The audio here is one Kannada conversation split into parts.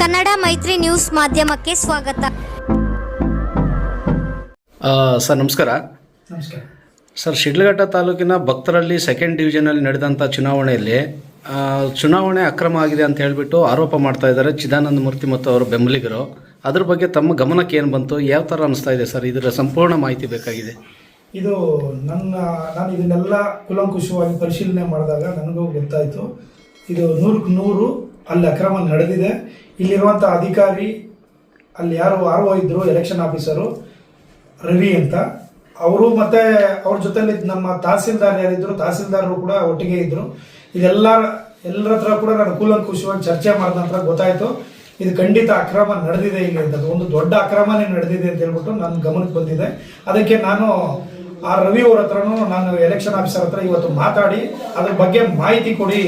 ಕನ್ನಡ ಮೈತ್ರಿ ನ್ಯೂಸ್ ಮಾಧ್ಯಮಕ್ಕೆ ಸ್ವಾಗತ. ಸರ್ ನಮಸ್ಕಾರ. ನಮಸ್ಕಾರ. ಸರ್ ಶಿಡ್ಲಘಟ್ಟ ತಾಲೂಕಿನ ಭಕ್ತರಲ್ಲಿ ಸೆಕೆಂಡ್ ಡಿವಿಷನಲ್ಲಿ ನಡೆದಂಥ ಚುನಾವಣೆಯಲ್ಲಿ ಚುನಾವಣೆ ಅಕ್ರಮ ಆಗಿದೆ ಅಂತ ಹೇಳಿಬಿಟ್ಟು ಆರೋಪ ಮಾಡ್ತಾ ಇದ್ದಾರೆ ಚಿದಾನಂದ ಮೂರ್ತಿ ಮತ್ತು ಅವರ ಬೆಂಬಲಿಗರು. ಅದ್ರ ಬಗ್ಗೆ ತಮ್ಮ ಗಮನಕ್ಕೆ ಏನು ಬಂತು? ಯಾವ ಥರ ಅನಿಸ್ತಾ ಇದೆ ಸರ್? ಇದರ ಸಂಪೂರ್ಣ ಮಾಹಿತಿ ಬೇಕಾಗಿದೆ. ಇದು ನನ್ನ ನಾನು ಇದನ್ನೆಲ್ಲ ಕುಲಂಕುಷವಾಗಿ ಪರಿಶೀಲನೆ ಮಾಡಿದಾಗ ನನಗೂ ಗೊತ್ತಾಯಿತು. ಇದು ನೂರಕ್ಕೆ ನೂರು ಅಲ್ಲಿ ಅಕ್ರಮ ನಡೆದಿದೆ. ಇಲ್ಲಿರುವಂಥ ಅಧಿಕಾರಿ, ಅಲ್ಲಿ ಯಾರು ಆರ್ ಒ ಇದ್ದರು ಎಲೆಕ್ಷನ್ ಆಫೀಸರು ರವಿ ಅಂತ. ಅವರು ಮತ್ತೆ ಅವ್ರ ಜೊತೆಲಿ ನಮ್ಮ ತಹಸೀಲ್ದಾರ್ ಯಾರಿದ್ರು, ತಹಸೀಲ್ದಾರರು ಕೂಡ ಒಟ್ಟಿಗೆ ಇದ್ರು. ಇದೆಲ್ಲ ಎಲ್ಲರ ಹತ್ರ ಕೂಡ ನಾನು ಕೂಲಂಕುಷವಾಗಿ ಚರ್ಚೆ ಮಾಡಿದ ನಂತರ ಗೊತ್ತಾಯಿತು. ಇದು ಖಂಡಿತ ಅಕ್ರಮ ನಡೆದಿದೆ ಇಲ್ಲಿ ಅಂತ. ಒಂದು ದೊಡ್ಡ ಅಕ್ರಮನೇ ನಡೆದಿದೆ ಅಂತ ಹೇಳ್ಬಿಟ್ಟು ನನ್ನ ಗಮನಕ್ಕೆ ಬಂದಿದೆ. ಅದಕ್ಕೆ ನಾನು ಆ ರವಿ ಅವ್ರ ಹತ್ರನೂ ನಾನು ಎಲೆಕ್ಷನ್ ಆಫೀಸರ್ ಹತ್ರ ಇವತ್ತು ಮಾತಾಡಿ, ಅದ್ರ ಬಗ್ಗೆ ಮಾಹಿತಿ ಕೊಡಿ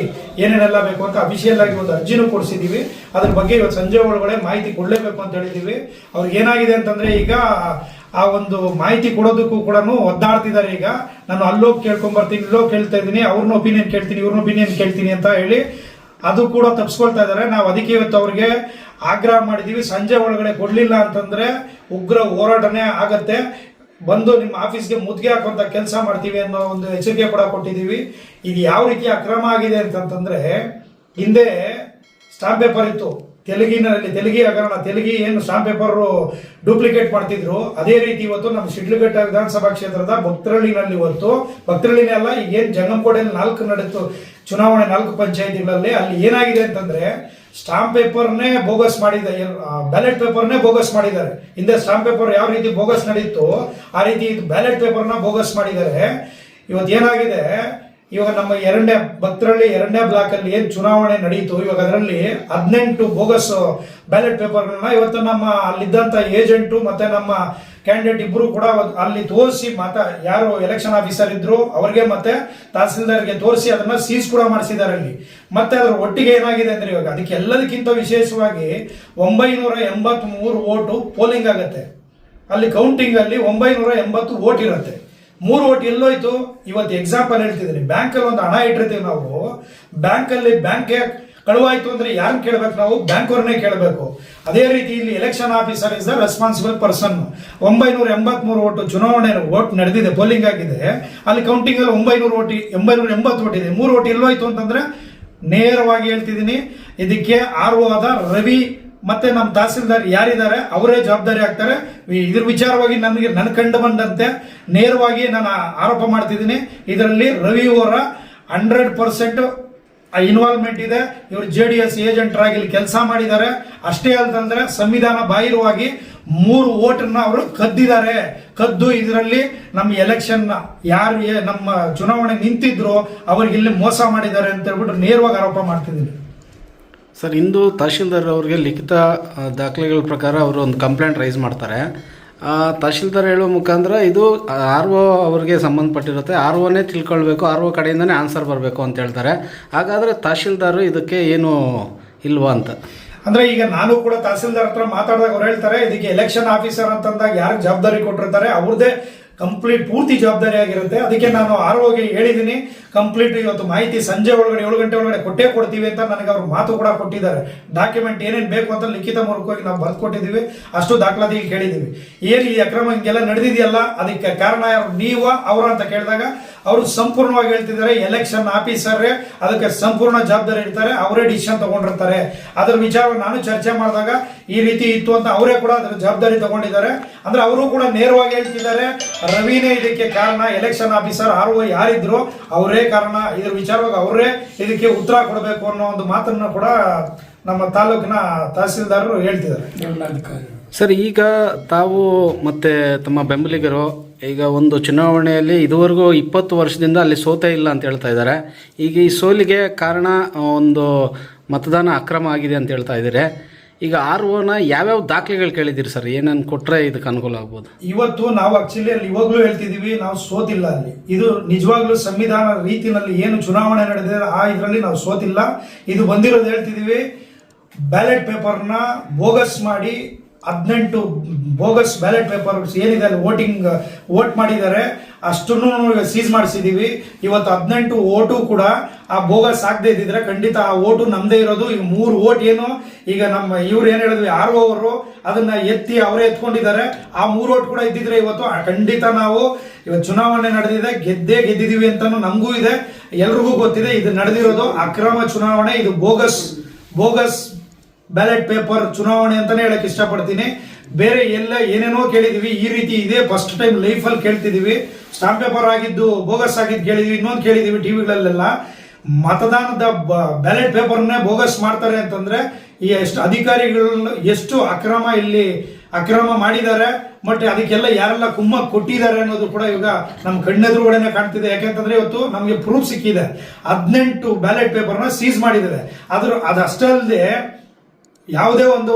ಏನೇನೆಲ್ಲ ಬೇಕು ಅಂತ ಅಫಿಷಿಯಲ್ ಆಗಿ ಒಂದು ಅರ್ಜಿನೂ ಕೊಡಿಸಿದ್ದೀವಿ. ಅದ್ರ ಬಗ್ಗೆ ಇವತ್ತು ಸಂಜೆ ಒಳಗಡೆ ಮಾಹಿತಿ ಕೊಡಲೇಬೇಕು ಅಂತ ಹೇಳಿದ್ದೀವಿ. ಅವ್ರಿಗೆ ಏನಾಗಿದೆ ಅಂತಂದ್ರೆ ಈಗ ಆ ಒಂದು ಮಾಹಿತಿ ಕೊಡೋದಕ್ಕೂ ಕೂಡ ಒದ್ದಾಡ್ತಿದ್ದಾರೆ ಈಗ. ನಾನು ಅಲ್ಲೋಗಿ ಕೇಳ್ಕೊಂಡ್ ಬರ್ತೀನಿ ಇಲ್ಲೋಗಿ ಕೇಳ್ತಾ ಇದ್ದೀನಿ, ಅವ್ರನ್ನ ಒಪಿನಿಯನ್ ಕೇಳ್ತೀನಿ, ಇವ್ರನ್ನ ಒಪಿನಿಯನ್ ಕೇಳ್ತೀನಿ ಅಂತ ಹೇಳಿ ಅದು ಕೂಡ ತಪ್ಪಿಸ್ಕೊಳ್ತಾ ಇದ್ದಾರೆ. ನಾವು ಅದಕ್ಕೆ ಇವತ್ತು ಅವ್ರಿಗೆ ಆಗ್ರಹ ಮಾಡಿದೀವಿ ಸಂಜೆ ಒಳಗಡೆ ಕೊಡ್ಲಿಲ್ಲ ಅಂತಂದ್ರೆ ಉಗ್ರ ಹೋರಾಟನೇ ಆಗತ್ತೆ. ಬಂದು ನಿಮ್ಮ ಆಫೀಸ್ಗೆ ಮುದ್ಗೆ ಹಾಕುವಂತ ಕೆಲಸ ಮಾಡ್ತೀವಿ ಅನ್ನೋ ಒಂದು ಎಚ್ಚರಿಕೆ ಕೂಡ ಕೊಟ್ಟಿದ್ದೀವಿ. ಇದು ಯಾವ ರೀತಿ ಅಕ್ರಮ ಆಗಿದೆ ಅಂತಂತಂದ್ರೆ, ಹಿಂದೆ ಸ್ಟಾಂಪ್ ಪೇಪರ್ ಇತ್ತು. ತೆಲುಗಿನಲ್ಲಿ, ತೆಲುಗಿ ಹಗರಣ, ತೆಲುಗಿ ಏನು ಸ್ಟಾಂಪ್ ಪೇಪರ್ ಡೂಪ್ಲಿಕೇಟ್ ಮಾಡ್ತಿದ್ರು. ಅದೇ ರೀತಿ ಇವತ್ತು ನಮ್ಮ ಶಿಡ್ಲಘಟ್ಟ ವಿಧಾನಸಭಾ ಕ್ಷೇತ್ರದ ಭಕ್ತರಳ್ಳಿನಲ್ಲಿ ಇವತ್ತು. ಭಕ್ತರಳ್ಳಿನೇ ಅಲ್ಲ, ಈಗೇನು ಜಂಗಮಕೋಟೆಯಲ್ಲಿ ನಾಲ್ಕು ನಡೆಯಿತು ಚುನಾವಣೆ ನಾಲ್ಕು ಪಂಚಾಯಿತಿಗಳಲ್ಲಿ ಅಲ್ಲಿ ಏನಾಗಿದೆ ಅಂತಂದ್ರೆ ಸ್ಟಾಂಪ್ ಪೇಪರ್ನೇ ಬೋಗಸ್ ಮಾಡಿದ ಬ್ಯಾಲೆಟ್ ಪೇಪರ್ನೇ ಬೋಗಸ್ ಮಾಡಿದ್ದಾರೆ. ಹಿಂದೆ ಸ್ಟಾಂಪ್ ಪೇಪರ್ ಯಾವ ರೀತಿ ಬೋಗಸ್ ನಡೀತು ಆ ರೀತಿ ಬ್ಯಾಲೆಟ್ ಪೇಪರ್ನ ಬೋಗಸ್ ಮಾಡಿದ್ದಾರೆ. ಇವತ್ತು ಏನಾಗಿದೆ? ಇವಾಗ ನಮ್ಮ ಎರಡನೇ ಭಕ್ತರಳ್ಳಿ ಎರಡನೇ ಬ್ಲಾಕ್ ಅಲ್ಲಿ ಏನ್ ಚುನಾವಣೆ ನಡೀತು ಇವಾಗ ಅದರಲ್ಲಿ ಹದಿನೆಂಟು ಬೋಗಸ್ ಬ್ಯಾಲೆಟ್ ಪೇಪರ್ಗಳನ್ನ ಇವತ್ತು ನಮ್ಮ ಅಲ್ಲಿದ್ದಂಥ ಏಜೆಂಟು ಮತ್ತೆ ನಮ್ಮ ಕ್ಯಾಂಡಿಡೇಟ್ ಇಬ್ಬರು ಕೂಡ ಅಲ್ಲಿ ತೋರಿಸಿ ಮಾತಾ ಯಾರು ಎಲೆಕ್ಷನ್ ಆಫೀಸರ್ ಇದ್ರು, ಅವ್ರಿಗೆ ಮತ್ತೆ ತಹಸೀಲ್ದಾರ್ಗೆ ತೋರಿಸಿ ಅದನ್ನ ಸೀಸ್ ಕೂಡ ಮಾಡಿಸಿದ್ದಾರೆ ಅಲ್ಲಿ. ಮತ್ತೆ ಅದ್ರ ಒಟ್ಟಿಗೆ ಏನಾಗಿದೆ ಅಂದ್ರೆ ಇವಾಗ ಅದಕ್ಕೆ ಎಲ್ಲದಕ್ಕಿಂತ ವಿಶೇಷವಾಗಿ ಒಂಬೈನೂರ ಎಂಬತ್ತ್ ಮೂರು ಓಟು ಪೋಲಿಂಗ್ ಆಗತ್ತೆ. ಅಲ್ಲಿ ಕೌಂಟಿಂಗ್ ಅಲ್ಲಿ ಒಂಬೈನೂರ ಎಂಬತ್ತು ಓಟ್ ಇರುತ್ತೆ. ಮೂರು ಓಟ್ ಎಲ್ಲೋಯ್ತು. ಇವತ್ತು ಎಕ್ಸಾಂಪಲ್ ಹೇಳ್ತಿದ್ದೀನಿ. ಬ್ಯಾಂಕಲ್ಲಿ ಒಂದು ಹಣ ಇಟ್ಟಿರ್ತೀವಿ ನಾವು. ಬ್ಯಾಂಕಲ್ಲಿ ಬ್ಯಾಂಕ್ಗೆ ಕಳುವಾಯ್ತು ಅಂದ್ರೆ ಯಾರು ಕೇಳಬೇಕು ನಾವು? ಬ್ಯಾಂಕ್ ಅವ್ರನ್ನೇ ಕೇಳಬೇಕು. ಅದೇ ರೀತಿ ಇಲ್ಲಿ election officer is the responsible person ಒಂಬೈನೂರ ಎಂಬತ್ಮೂರು ಓಟು ಚುನಾವಣೆ ಓಟ್ ನಡೆದಿದೆ ಪೋಲಿಂಗ್ ಆಗಿದೆ. ಅಲ್ಲಿ ಕೌಂಟಿಂಗ್ ಅಲ್ಲಿ ಒಂಬೈನೂರು ಓಟಿ ಎಂಬೈನೂರ ಎಂಬತ್ತು ಇದೆ ಮೂರು ಓಟ್ ಎಲ್ಲೋಯ್ತು ಅಂತಂದ್ರೆ ನೇರವಾಗಿ ಹೇಳ್ತಿದ್ದೀನಿ, ಇದಕ್ಕೆ ಆರ್ ಆದ ರವಿ ಮತ್ತೆ ನಮ್ಮ ತಹಸೀಲ್ದಾರ್ ಯಾರಿದ್ದಾರೆ? ಅವರೇ ಜವಾಬ್ದಾರಿ ಆಗ್ತಾರೆ. ಇದ್ರ ವಿಚಾರವಾಗಿ ನನಗೆ ನನ್ನ ಕಂಡು ಬಂದಂತೆ ನೇರವಾಗಿ ನಾನು ಆರೋಪ ಮಾಡ್ತಿದ್ದೀನಿ. ಇದರಲ್ಲಿ ರವಿ ಅವರ ಹಂಡ್ರೆಡ್ ಪರ್ಸೆಂಟ್ ಇನ್ವಾಲ್ವ್ಮೆಂಟ್ ಇದೆ. ಇವರು ಜೆ ಡಿ ಎಸ್ ಏಜೆಂಟರಾಗಿ ಇಲ್ಲಿ ಕೆಲಸ ಮಾಡಿದ್ದಾರೆ ಅಷ್ಟೇ ಅಲ್ಲದಂದ್ರೆ ಸಂವಿಧಾನ ಬಾಹಿರವಾಗಿ ಮೂರು ಓಟನ್ನ ಅವರು ಕದ್ದಿದ್ದಾರೆ ಕದ್ದು ಇದರಲ್ಲಿ ನಮ್ಮ ಎಲೆಕ್ಷನ್ ಯಾರು ನಮ್ಮ ಚುನಾವಣೆ ನಿಂತಿದ್ರು ಅವ್ರಿಗೆ ಇಲ್ಲಿ ಮೋಸ ಮಾಡಿದ್ದಾರೆ ಅಂತ ಹೇಳ್ಬಿಟ್ಟು ನೇರವಾಗಿ ಆರೋಪ ಮಾಡ್ತಿದ್ದೀನಿ ಸರ್, ಇಂದು ತಹಶೀಲ್ದಾರ್ ಅವರಿಗೆ ಲಿಖಿತ ದಾಖಲೆಗಳ ಪ್ರಕಾರ ಅವರು ಒಂದು ಕಂಪ್ಲೇಂಟ್ ರೈಸ್ ಮಾಡ್ತಾರೆ. ತಹಶೀಲ್ದಾರ್ ಹೇಳೋ ಮುಖಾಂತರ ಇದು ಆರ್ ಒ ಅವ್ರಿಗೆ ಸಂಬಂಧಪಟ್ಟಿರುತ್ತೆ. ಆರ್ ಒನೇ ತಿಳ್ಕೊಳ್ಬೇಕು, ಆರ್ ಒ ಕಡೆಯಿಂದನೇ ಆನ್ಸರ್ ಬರಬೇಕು ಅಂತ ಹೇಳ್ತಾರೆ. ಹಾಗಾದರೆ ತಹಶೀಲ್ದಾರು ಇದಕ್ಕೆ ಏನು ಇಲ್ವಾ ಅಂತ? ಅಂದರೆ ಈಗ ನಾನು ಕೂಡ ತಹಸೀಲ್ದಾರ್ ಹತ್ರ ಮಾತಾಡಿದಾಗ ಅವ್ರು ಹೇಳ್ತಾರೆ, ಇದಕ್ಕೆ ಎಲೆಕ್ಷನ್ ಆಫೀಸರ್ ಅಂತಂದಾಗ ಯಾರು ಜವಾಬ್ದಾರಿ ಕೊಟ್ಟಿರ್ತಾರೆ ಅವ್ರದ್ದೇ ಕಂಪ್ಲೀಟ್ ಪೂರ್ತಿ ಜವಾಬ್ದಾರಿ ಆಗಿರುತ್ತೆ ಅದಕ್ಕೆ ನಾನು ಆರ್ ಒಗೆ ಹೇಳಿದ್ದೀನಿ ಕಂಪ್ಲೀಟ್ ಇವತ್ತು ಮಾಹಿತಿ ಸಂಜೆ ಒಳಗಡೆ, ಏಳು ಗಂಟೆ ಒಳಗಡೆ ಕೊಟ್ಟೇ ಕೊಡ್ತೀವಿ ಅಂತ ನನಗೆ ಅವರು ಮಾತು ಕೂಡ ಕೊಟ್ಟಿದ್ದಾರೆ. ಡಾಕ್ಯುಮೆಂಟ್ ಏನೇನು ಬೇಕು ಅಂತ ಲಿಖಿತ ಮೂಲಕವಾಗಿ ನಾವು ಬರ್ದು ಕೊಟ್ಟಿದ್ದೀವಿ. ಅಷ್ಟು ದಾಖಲಾತಿಗೆ ಕೇಳಿದ್ದೀವಿ. ಏನು ಈ ಅಕ್ರಮ ಹಿಂಗೆಲ್ಲ ನಡೆದಿದೆಯಲ್ಲ, ಅದಕ್ಕೆ ಕಾರಣ ಯಾರು? ನೀವ, ಅವರ ಅಂತ ಕೇಳಿದಾಗ ಅವರು ಸಂಪೂರ್ಣವಾಗಿ ಹೇಳ್ತಿದ್ದಾರೆ ಎಲೆಕ್ಷನ್ ಆಫೀಸರೇ ಅದಕ್ಕೆ ಸಂಪೂರ್ಣ ಜವಾಬ್ದಾರಿ ಇರ್ತಾರೆ ಅವರೇ ಡಿಸಿಷನ್ ತಗೊಂಡಿರ್ತಾರೆ. ಅದರ ವಿಚಾರ ನಾನು ಚರ್ಚೆ ಮಾಡಿದಾಗ ಈ ರೀತಿ ಇತ್ತು ಅಂತ ಅವರೇ ಕೂಡ ಅದರ ಜವಾಬ್ದಾರಿ ತಗೊಂಡಿದ್ದಾರೆ. ಅಂದ್ರೆ ಅವರು ಕೂಡ ನೇರವಾಗಿ ಹೇಳ್ತಿದ್ದಾರೆ, ರವಿನೇ ಇದಕ್ಕೆ ಕಾರಣ ಎಲೆಕ್ಷನ್ ಆಫೀಸರ್ ಆರ್ ಯಾರಿದ್ರು, ಅವರೇ ಕಾರಣ ಇದ್ರ ವಿಚಾರವಾಗಿ ಅವರೇ ಇದಕ್ಕೆ ಉತ್ತರ ಕೊಡಬೇಕು ಅನ್ನೋ ಒಂದು ಮಾತನ್ನು ಕೂಡ ನಮ್ಮ ತಾಲೂಕಿನ ತಹಸೀಲ್ದಾರರು ಹೇಳ್ತಿದ್ದಾರೆ. ಸರ್, ಈಗ ತಾವು ಮತ್ತೆ ತಮ್ಮ ಬೆಂಬಲಿಗರು ಈಗ ಒಂದು ಚುನಾವಣೆಯಲ್ಲಿ ಇದುವರೆಗೂ ಇಪ್ಪತ್ತು ವರ್ಷದಿಂದ ಅಲ್ಲಿ ಸೋತೆ ಇಲ್ಲ ಅಂತ ಹೇಳ್ತಾ ಇದ್ದಾರೆ. ಈಗ ಈ ಸೋಲಿಗೆ ಕಾರಣ ಒಂದು ಮತದಾನ ಅಕ್ರಮ ಆಗಿದೆ ಅಂತ ಹೇಳ್ತಾ ಇದ್ದಾರೆ. ಈಗ ಆರ್ ಒನ ಯಾವ್ಯಾವ ದಾಖಲೆಗಳು ಕೇಳಿದ್ದೀರಿ ಸರ್? ಏನನ್ನು ಕೊಟ್ಟರೆ ಇದಕ್ಕೆ ಅನುಕೂಲ ಆಗ್ಬೋದು? ಇವತ್ತು ನಾವು ಆಕ್ಚುಲಿ ಅಲ್ಲಿ ಇವಾಗಲೂ ಹೇಳ್ತಿದೀವಿ ನಾವು ಸೋತಿಲ್ಲ ಅಲ್ಲಿ. ಇದು ನಿಜವಾಗ್ಲೂ ಸಂವಿಧಾನ ರೀತಿನಲ್ಲಿ ಏನು ಚುನಾವಣೆ ನಡೆದಿದೆ, ಆ ಇದರಲ್ಲಿ ನಾವು ಸೋತಿಲ್ಲ. ಇದು ಬಂದಿರೋದು ಹೇಳ್ತಿದೀವಿ ಬ್ಯಾಲೆಟ್ ಪೇಪರ್ನ ಬೋಗಸ್ ಮಾಡಿ ಹದಿನೆಂಟು ಬೋಗಸ್ ಬ್ಯಾಲೆಟ್ ಪೇಪರ್ ಏನಿದೆ ಅಲ್ಲಿ ವೋಟಿಂಗ್, ವೋಟ್ ಮಾಡಿದ್ದಾರೆ, ಅಷ್ಟನ್ನು ಸೀಸ್ ಮಾಡಿಸಿದ್ದೀವಿ ಇವತ್ತು ಹದಿನೆಂಟು ಓಟು ಕೂಡ ಆ ಬೋಗಸ್ ಆಗದೆ ಇದ್ದಿದ್ರೆ ಖಂಡಿತ ಆ ಓಟು ನಮ್ದೇ ಇರೋದು. ಈಗ ಮೂರು ಓಟ್ ಏನು? ಈಗ ನಮ್ಮ ಇವ್ರು ಏನು ಹೇಳಿದ್ವಿ ಆರ್ ಅವರು ಅದನ್ನ ಎತ್ತಿ ಅವರೇ ಎತ್ಕೊಂಡಿದ್ದಾರೆ. ಆ ಮೂರು ಓಟ್ ಕೂಡ ಇದ್ದಿದ್ರೆ ಇವತ್ತು ಖಂಡಿತ ನಾವು ಇವತ್ತು ಚುನಾವಣೆ ನಡೆದಿದೆ, ಗೆದ್ದೇ ಗೆದ್ದಿದೀವಿ ಅಂತಾನು ನಮಗೂ ಇದೆ. ಎಲ್ರಿಗೂ ಗೊತ್ತಿದೆ, ಇದು ನಡೆದಿರೋದು ಅಕ್ರಮ ಚುನಾವಣೆ, ಇದು ಬೋಗಸ್ ಬೋಗಸ್ ಬ್ಯಾಲೆಟ್ ಪೇಪರ್ ಚುನಾವಣೆ ಅಂತಾನೆ ಹೇಳಕ್ಕೆ ಇಷ್ಟಪಡ್ತೀನಿ. ಬೇರೆ ಎಲ್ಲ ಏನೇನೋ ಕೇಳಿದೀವಿ, ಈ ರೀತಿ ಇದೆ. ಫಸ್ಟ್ ಟೈಮ್ ಲೈಫಲ್ಲಿ ಕೇಳ್ತಿದೀವಿ. ಸ್ಟಾಂಪ್ ಪೇಪರ್ ಆಗಿದ್ದು ಬೋಗಸ್ ಆಗಿದ್ದು ಕೇಳಿದ್ವಿ. ಇನ್ನೊಂದು ಕೇಳಿದೀವಿ ಟಿವಿಗಳಲ್ಲೆಲ್ಲ ಮತದಾನದ ಬ್ಯಾಲೆಟ್ ಪೇಪರ್ನೇ ಬೋಗಸ್ ಮಾಡ್ತಾರೆ ಅಂತಂದ್ರೆ, ಈ ಎಷ್ಟು ಅಧಿಕಾರಿಗಳು ಎಷ್ಟು ಅಕ್ರಮ ಇಲ್ಲಿ ಅಕ್ರಮ ಮಾಡಿದ್ದಾರೆ, ಮತ್ತೆ ಅದಕ್ಕೆಲ್ಲ ಯಾರೆಲ್ಲ ಕುಮ್ಮ ಕೊಟ್ಟಿದ್ದಾರೆ ಅನ್ನೋದು ಕೂಡ ಇವಾಗ ನಮ್ಮ ಕಣ್ಣೆದುರುಗಡೆನೆ ಕಾಣ್ತಿದೆ. ಯಾಕೆಂತಂದ್ರೆ ಇವತ್ತು ನಮಗೆ ಪ್ರೂಫ್ ಸಿಕ್ಕಿದೆ. ಹದಿನೆಂಟು ಬ್ಯಾಲೆಟ್ ಪೇಪರ್ನ ಸೀಸ್ ಮಾಡಿದ್ದಾರೆ. ಆದ್ರೂ ಅದಷ್ಟೇ ಅಲ್ಲದೆ ಯಾವುದೇ ಒಂದು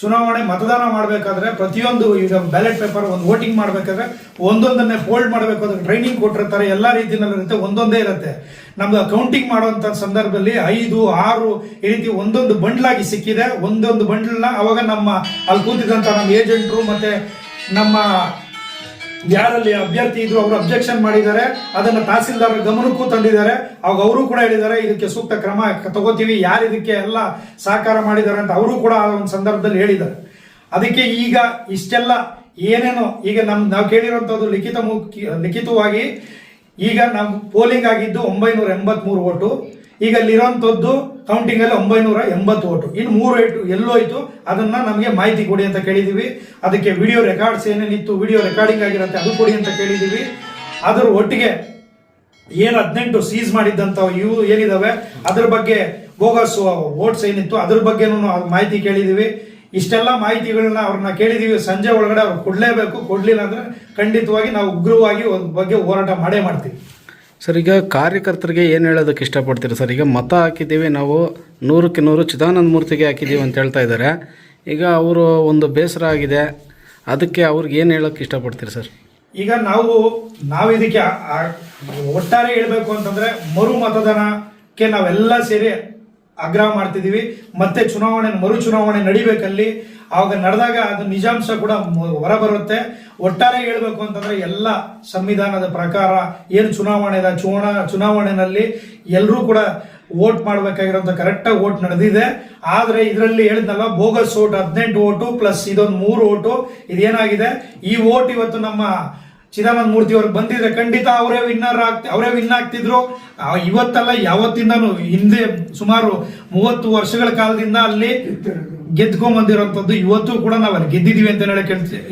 ಚುನಾವಣೆ ಮತದಾನ ಮಾಡಬೇಕಾದ್ರೆ ಪ್ರತಿಯೊಂದು ಈಗ ಬ್ಯಾಲೆಟ್ ಪೇಪರ್ ಒಂದು ವೋಟಿಂಗ್ ಮಾಡಬೇಕಾದ್ರೆ ಒಂದೊಂದನ್ನೇ ಫೋಲ್ಡ್ ಮಾಡಬೇಕು ಟ್ರೈನಿಂಗ್ ಕೊಟ್ಟಿರ್ತಾರೆ, ಎಲ್ಲ ರೀತಿಯಲ್ಲಿ ಇರುತ್ತೆ, ಒಂದೊಂದೇ ಇರುತ್ತೆ. ನಮ್ದು ಕೌಂಟಿಂಗ್ ಮಾಡುವಂತ ಸಂದರ್ಭದಲ್ಲಿ ಐದು, ಆರು ಈ ರೀತಿ ಒಂದೊಂದು ಬಂಡ್ಲಾಗಿ ಸಿಕ್ಕಿದೆ. ಒಂದೊಂದು ಬಂಡ್ಲನ್ನ ಅವಾಗ ನಮ್ಮ ಅಲ್ಲಿ ಕೂತಿದಂತ ನಮ್ಮ ಏಜೆಂಟ್ರು ಮತ್ತೆ ನಮ್ಮ ಯಾರಲ್ಲಿ ಅಭ್ಯರ್ಥಿ ಇದ್ರು ಅವರು ಅಬ್ಜೆಕ್ಷನ್ ಮಾಡಿದ್ದಾರೆ, ಅದನ್ನ ತಹಸೀಲ್ದಾರ್ ಗಮನಕ್ಕೂ ತಂದಿದ್ದಾರೆ. ಅವಾಗ ಅವರು ಕೂಡ ಹೇಳಿದ್ದಾರೆ, ಇದಕ್ಕೆ ಸೂಕ್ತ ಕ್ರಮ ತಗೋತೀವಿ, ಯಾರು ಇದಕ್ಕೆ ಎಲ್ಲ ಸಹಕಾರ ಮಾಡಿದ್ದಾರೆ ಅಂತ ಅವರು ಕೂಡ ಆ ಒಂದು ಸಂದರ್ಭದಲ್ಲಿ ಹೇಳಿದ್ದಾರೆ. ಅದಕ್ಕೆ ಈಗ ಇಷ್ಟೆಲ್ಲ ಏನೇನೋ, ಈಗ ನಮ್, ನಾವು ಕೇಳಿರುವಂತದ್ದು ಲಿಖಿತ ಲಿಖಿತವಾಗಿ ಈಗ ನಾವು ಪೋಲಿಂಗ್ ಆಗಿದ್ದು ಒಂಬೈನೂರ ಎಂಬತ್ಮೂರು ಓಟು. ಈಗ ಅಲ್ಲಿರೋಂಥದ್ದು ಕೌಂಟಿಂಗ್ ಅಲ್ಲಿ ಒಂಬೈನೂರ ಎಂಬತ್ತು ಓಟು. ಇನ್ನು ಮೂರು ಏಟು ಎಲ್ಲೋಯ್ತು. ಅದನ್ನ ನಮಗೆ ಮಾಹಿತಿ ಕೊಡಿ ಅಂತ ಕೇಳಿದೀವಿ. ಅದಕ್ಕೆ ವಿಡಿಯೋ ರೆಕಾರ್ಡ್ಸ್ ಏನೇನಿತ್ತು ವಿಡಿಯೋ ರೆಕಾರ್ಡಿಂಗ್ ಆಗಿರುತ್ತೆ ಅದು ಕೊಡಿ ಅಂತ ಕೇಳಿದೀವಿ. ಅದ್ರ ಒಟ್ಟಿಗೆ ಏನು ಹದಿನೆಂಟು ಸೀಸ್ ಮಾಡಿದ್ದಂತ ಇವು ಏನಿದಾವೆ, ಅದ್ರ ಬಗ್ಗೆ ಬೋಗಸ್ ವೋಟ್ಸ್ ಏನಿತ್ತು, ಅದ್ರ ಬಗ್ಗೆನೂ ಮಾಹಿತಿ ಕೇಳಿದೀವಿ. ಇಷ್ಟೆಲ್ಲ ಮಾಹಿತಿಗಳನ್ನ ಅವ್ರನ್ನ ಕೇಳಿದೀವಿ. ಸಂಜೆ ಒಳಗಡೆ ಅವ್ರು ಕೊಡ್ಲೇಬೇಕು. ಕೊಡ್ಲಿಲ್ಲ ಅಂದ್ರೆ ಖಂಡಿತವಾಗಿ ನಾವು ಉಗ್ರವಾಗಿ ಒಂದು ಬಗ್ಗೆ ಹೋರಾಟ ಮಾಡೇ ಮಾಡ್ತೀವಿ. ಸರ್, ಈಗ ಕಾರ್ಯಕರ್ತರಿಗೆ ಏನು ಹೇಳೋದಕ್ಕೆ ಇಷ್ಟಪಡ್ತೀರಿ ಸರ್? ಈಗ ಮತ ಹಾಕಿದ್ದೀವಿ, ನಾವು ನೂರಕ್ಕೆ ನೂರು ಚಿದಾನಂದ ಮೂರ್ತಿಗೆ ಹಾಕಿದ್ದೀವಿ ಅಂತ ಹೇಳ್ತಾ ಇದ್ದಾರೆ. ಈಗ ಅವರು ಒಂದು ಬೇಸರ ಆಗಿದೆ. ಅದಕ್ಕೆ ಅವ್ರಿಗೆ ಏನು ಹೇಳೋಕ್ಕೆ ಇಷ್ಟಪಡ್ತೀರಿ ಸರ್? ಈಗ ನಾವು ನಾವು ಇದಕ್ಕೆ ಒಟ್ಟಾರೆ ಹೇಳಬೇಕು ಅಂತಂದರೆ ಮರು ಮತದಾನಕ್ಕೆ ನಾವೆಲ್ಲ ಸೇರಿ ಆಗ್ರಹ ಮಾಡ್ತಿದ್ದೀವಿ. ಮತ್ತೆ ಚುನಾವಣೆ, ಮರು ಚುನಾವಣೆ ನಡಿಬೇಕಲ್ಲಿ. ಆವಾಗ ನಡೆದಾಗ ಅದು ನಿಜಾಂಶ ಕೂಡ ಹೊರಬರುತ್ತೆ. ಒಟ್ಟಾರೆ ಹೇಳಬೇಕು ಅಂತಂದ್ರೆ ಎಲ್ಲ ಸಂವಿಧಾನದ ಪ್ರಕಾರ ಏನು ಚುನಾವಣೆ ಇದೆ ಚುನಾ ಚುನಾವಣೆಯಲ್ಲಿ ಎಲ್ಲರೂ ಕೂಡ ವೋಟ್ ಮಾಡಬೇಕಾಗಿರೋಂಥ ಕರೆಕ್ಟಾಗಿ ವೋಟ್ ನಡೆದಿದೆ. ಆದರೆ ಇದರಲ್ಲಿ ಹೇಳಿದ್ನಲ್ಲ ಬೋಗಸ್ ಓಟ್ ಹದಿನೆಂಟು ಓಟು ಪ್ಲಸ್ ಇದೊಂದು ಮೂರು ಓಟು ಇದೇನಾಗಿದೆ? ಈ ಓಟ್ ಇವತ್ತು ನಮ್ಮ ಚಿದಾನಂದ ಮೂರ್ತಿ ಅವ್ರು ಬಂದಿದ್ರೆ ಖಂಡಿತ ಅವರೇ ವಿನ್ನರ್ ಆಗ್ತಿ, ಅವರೇ ವಿನ್ ಆಗ್ತಿದ್ರು. ಇವತ್ತಲ್ಲ ಯಾವತ್ತಿಂದನೂ ಹಿಂದೆ ಸುಮಾರು ಮೂವತ್ತು ವರ್ಷಗಳ ಕಾಲದಿಂದ ಅಲ್ಲಿ ಗೆದ್ಕೊಂಡ್ ಬಂದಿರೋಂಥದ್ದು ಇವತ್ತು ಕೂಡ ನಾವು ಅಲ್ಲಿ ಗೆದ್ದಿದೀವಿ ಅಂತ ಹೇಳಿ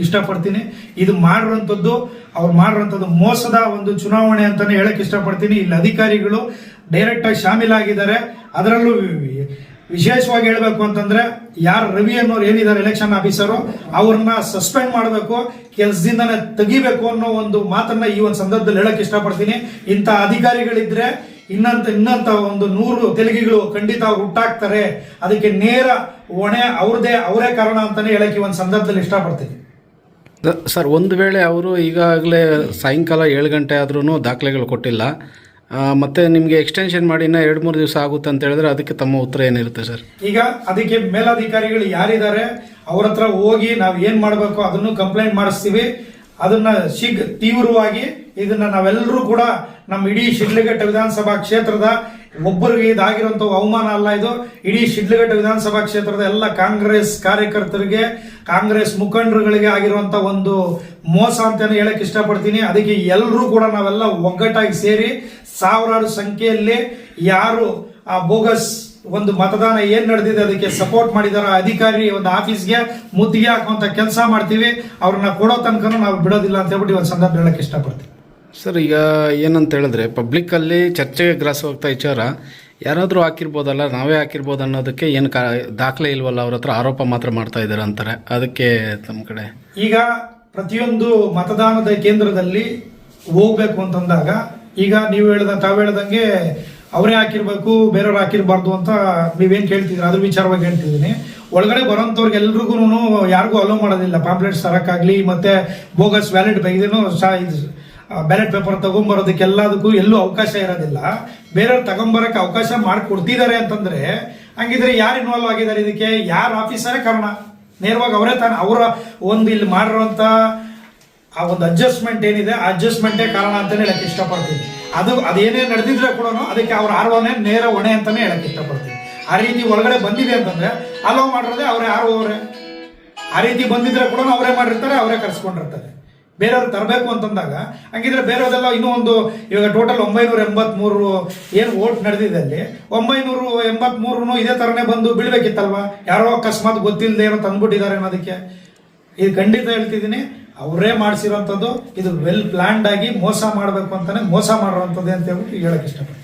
ಇಷ್ಟಪಡ್ತೀನಿ. ಇದು ಮಾಡಿರೋಂಥದ್ದು ಅವ್ರು ಮಾಡಿರೋಂಥದ್ದು ಮೋಸದ ಒಂದು ಚುನಾವಣೆ ಅಂತಾನೆ ಹೇಳಕ್ ಇಷ್ಟಪಡ್ತೀನಿ. ಇಲ್ಲಿ ಅಧಿಕಾರಿಗಳು ಡೈರೆಕ್ಟ್ ಆಗಿ ಶಾಮೀಲಾಗಿದ್ದಾರೆ. ಅದರಲ್ಲೂ ವಿಶೇಷವಾಗಿ ಹೇಳಬೇಕು ಅಂತಂದ್ರೆ ಯಾರು ರವಿ ಅನ್ನೋರು ಏನಿದ್ದಾರೆ ಎಲೆಕ್ಷನ್ ಆಫೀಸರು ಅವ್ರನ್ನ ಸಸ್ಪೆಂಡ್ ಮಾಡಬೇಕು, ಕೆಲಸದಿಂದನೇ ತೆಗಿಬೇಕು ಅನ್ನೋ ಒಂದು ಮಾತನ್ನ ಈ ಒಂದು ಸಂದರ್ಭದಲ್ಲಿ ಹೇಳಕ್ ಇಷ್ಟಪಡ್ತೀನಿ. ಇಂಥ ಅಧಿಕಾರಿಗಳಿದ್ರೆ ಇನ್ನಂತ ಇನ್ನಂತ ಒಂದು ನೂರು ತೆಲುಗಿಗಳು ಖಂಡಿತ ಅವ್ರು ಹುಟ್ಟಾಕ್ತಾರೆ. ಅದಕ್ಕೆ ನೇರ ಹೊಣೆ ಅವ್ರದೇ, ಅವರೇ ಕಾರಣ ಅಂತಾನೆ ಹೇಳಕ್ಕೆ ಒಂದು ಸಂದರ್ಭದಲ್ಲಿ ಇಷ್ಟಪಡ್ತೀನಿ. ಸರ್, ಒಂದು ವೇಳೆ ಅವರು ಈಗಾಗಲೇ ಸಾಯಂಕಾಲ ಏಳು ಗಂಟೆ ಆದ್ರೂ ದಾಖಲೆಗಳು ಕೊಟ್ಟಿಲ್ಲ. ಮತ್ತೆ ನಿಮಗೆ ಎಕ್ಸ್ಟೆನ್ಷನ್ ಮಾಡಿ ಇನ್ನೂ ಎರಡು ಮೂರು ದಿವಸ ಆಗುತ್ತೆ ಅಂತ ಹೇಳಿದ್ರೆ ಅದಕ್ಕೆ ತಮ್ಮ ಉತ್ತರ ಏನಿರುತ್ತೆ ಸರ್? ಈಗ ಅದಕ್ಕೆ ಮೇಲಾಧಿಕಾರಿಗಳು ಯಾರಿದ್ದಾರೆ, ಅವ್ರ ಹತ್ರ ಹೋಗಿ ನಾವು ಏನ್ ಮಾಡಬೇಕು ಅದನ್ನು ಕಂಪ್ಲೇಂಟ್ ಮಾಡಿಸ್ತೀವಿ. ಅದನ್ನ ಶೀಘ್ರ ತೀವ್ರವಾಗಿ ಇದನ್ನ ನಾವೆಲ್ಲರೂ ಕೂಡ ನಮ್ಮ ಇಡೀ ಶಿಡ್ಲಘಟ್ಟ ವಿಧಾನಸಭಾ ಕ್ಷೇತ್ರದ ಒಬ್ಬರಿಗೆ ಇದಾಗಿರುವಂತ ಅವಮಾನ ಅಲ್ಲ ಇದು. ಇಡೀ ಶಿಡ್ಲಘಟ್ಟ ವಿಧಾನಸಭಾ ಕ್ಷೇತ್ರದ ಎಲ್ಲ ಕಾಂಗ್ರೆಸ್ ಕಾರ್ಯಕರ್ತರಿಗೆ ಕಾಂಗ್ರೆಸ್ ಮುಖಂಡರುಗಳಿಗೆ ಆಗಿರುವಂತ ಒಂದು ಮೋಸ ಅಂತಾನೆ ಹೇಳಕ್ ಇಷ್ಟಪಡ್ತೀನಿ. ಅದಕ್ಕೆ ಎಲ್ಲರೂ ಕೂಡ ನಾವೆಲ್ಲ ಒಗ್ಗಟ್ಟಾಗಿ ಸೇರಿ ಸಾವಿರಾರು ಸಂಖ್ಯೆಯಲ್ಲಿ ಯಾರು ಆ ಬೋಗಸ್ ಒಂದು ಮತದಾನ ಏನ್ ನಡೆದಿದೆ ಅದಕ್ಕೆ ಸಪೋರ್ಟ್ ಮಾಡಿದಾರ ಅಧಿಕಾರಿ ಒಂದು ಆಫೀಸ್ಗೆ ಮುತ್ತಿಗೆ ಹಾಕುವಂತ ಕೆಲಸ ಮಾಡ್ತೀವಿ. ಅವ್ರನ್ನ ಕೊಡೋ ತನಕನೂ ನಾವು ಬಿಡೋದಿಲ್ಲ ಅಂತ ಹೇಳ್ಬಿಟ್ಟು ಒಂದು ಸಂದರ್ಭ ಹೇಳಕ್ ಇಷ್ಟಪಡ್ತೀವಿ ಸರ್, ಈಗ ಏನಂತ ಹೇಳಿದ್ರೆ ಪಬ್ಲಿಕ್ಕಲ್ಲಿ ಚರ್ಚೆಗೆ ಗ್ರಾಸವಾಗ್ತಾ ವಿಚಾರ. ಯಾರಾದರೂ ಹಾಕಿರ್ಬೋದಲ್ಲ, ನಾವೇ ಹಾಕಿರ್ಬೋದು ಅನ್ನೋದಕ್ಕೆ ಏನು ಕಾ, ದಾಖಲೆ ಇಲ್ವಲ್ಲ ಅವ್ರ ಹತ್ರ, ಆರೋಪ ಮಾತ್ರ ಮಾಡ್ತಾ ಇದ್ದಾರೆ ಅಂತಾರೆ. ಅದಕ್ಕೆ ತಮ್ಮ ಕಡೆ. ಈಗ ಪ್ರತಿಯೊಂದು ಮತದಾನದ ಕೇಂದ್ರದಲ್ಲಿ ಹೋಗ್ಬೇಕು ಅಂತಂದಾಗ, ಈಗ ನೀವು ಹೇಳ್ದ, ತಾವು ಹೇಳ್ದಂಗೆ ಅವರೇ ಹಾಕಿರ್ಬೇಕು, ಬೇರೆಯವ್ರು ಹಾಕಿರ್ಬಾರ್ದು ಅಂತ ನೀವೇನು ಕೇಳ್ತಿದ್ರಿ ಅದ್ರ ವಿಚಾರವಾಗಿ ಹೇಳ್ತಿದ್ದೀನಿ. ಒಳಗಡೆ ಬರೋಂಥವ್ರಿಗೆ ಎಲ್ರಿಗೂ ಯಾರಿಗೂ ಅಲೋ ಮಾಡೋದಿಲ್ಲ. ಪಾಂಪ್ಲೆಟ್ಸ್ ತರಕ್ಕಾಗ್ಲಿ, ಮತ್ತೆ ಬೋಗಸ್ ವ್ಯಾಲಿಡ್ ಬೈದೇನು ಬ್ಯಾಲೆಟ್ ಪೇಪರ್ ತಗೊಂಬರೋದಕ್ಕೆ ಎಲ್ಲದಕ್ಕೂ ಎಲ್ಲೂ ಅವಕಾಶ ಇರೋದಿಲ್ಲ. ಬೇರೆಯವ್ರು ತಗೊಂಬರಕ್ಕೆ ಅವಕಾಶ ಮಾಡಿಕೊಡ್ತಿದ್ದಾರೆ ಅಂತಂದ್ರೆ ಹಂಗಿದ್ರೆ ಯಾರು ಇನ್ವಾಲ್ವ್ ಆಗಿದ್ದಾರೆ ಇದಕ್ಕೆ? ಯಾರು ಆಫೀಸರೇ ಕಾರಣ? ನೇರವಾಗಿ ಅವರೇ ತಾನು. ಅವರ ಒಂದು ಇಲ್ಲಿ ಮಾಡಿರುವಂತ ಆ ಒಂದು ಅಡ್ಜಸ್ಟ್ಮೆಂಟ್ ಏನಿದೆ, ಆ ಅಡ್ಜಸ್ಟ್ಮೆಂಟೇ ಕಾರಣ ಅಂತಾನೆ ಹೇಳಕ್ಕೆ ಇಷ್ಟಪಡ್ತೀನಿ. ಅದು ಅದೇನೇ ನಡೆದಿದ್ರೆ ಕೂಡ ಅದಕ್ಕೆ ಅವ್ರ ಆರ್ವನೇ, ನೇರ ಹೊಣೆ ಅಂತಾನೆ ಹೇಳಕ್ಕೆ ಇಷ್ಟಪಡ್ತೀನಿ. ಆ ರೀತಿ ಒಳಗಡೆ ಬಂದಿದೆ ಅಂತಂದ್ರೆ ಅಲೋ ಮಾಡಿರೋದೇ ಅವರೇ ಆರ್ ಅವರೇ ಆ ರೀತಿ ಬಂದಿದ್ರೆ ಕೂಡ ಅವರೇ ಮಾಡಿರ್ತಾರೆ, ಅವರೇ ಕರ್ಸ್ಕೊಂಡಿರ್ತಾರೆ. ಬೇರೆಯವ್ರು ತರಬೇಕು ಅಂತಂದಾಗ, ಹಂಗಿದ್ರೆ ಬೇರೆಯವ್ರದೆಲ್ಲ ಇನ್ನೂ ಒಂದು, ಇವಾಗ ಟೋಟಲ್ ಒಂಬೈನೂರ ಎಂಬತ್ಮೂರು ಏನು ಓಟ್ ನಡೆದಿದೆ ಅಲ್ಲಿ, ಒಂಬೈನೂರು ಎಂಬತ್ಮೂರು ಇದೇ ಥರನೇ ಬಂದು ಬೀಳ್ಬೇಕಿತ್ತಲ್ವಾ? ಯಾರೋ ಅಕಸ್ಮಾತ್ ಗೊತ್ತಿಲ್ಲದೆ ಏನೋ ತಂದ್ಬಿಟ್ಟಿದ್ದಾರೆ ಅನ್ನೋದಕ್ಕೆ. ಇದು ಖಂಡಿತ ಹೇಳ್ತಿದ್ದೀನಿ, ಅವರೇ ಮಾಡಿಸಿರೋಂಥದ್ದು, ಇದು ವೆಲ್ ಪ್ಲ್ಯಾಂಡ್ ಆಗಿ ಮೋಸ ಮಾಡಬೇಕು ಅಂತಾನೆ ಮೋಸ ಮಾಡಿರೋಂಥದ್ದು ಅಂತ ಹೇಳ್ಬಿಟ್ಟು ಹೇಳಕ್ ಇಷ್ಟಪಡ್ತೀನಿ.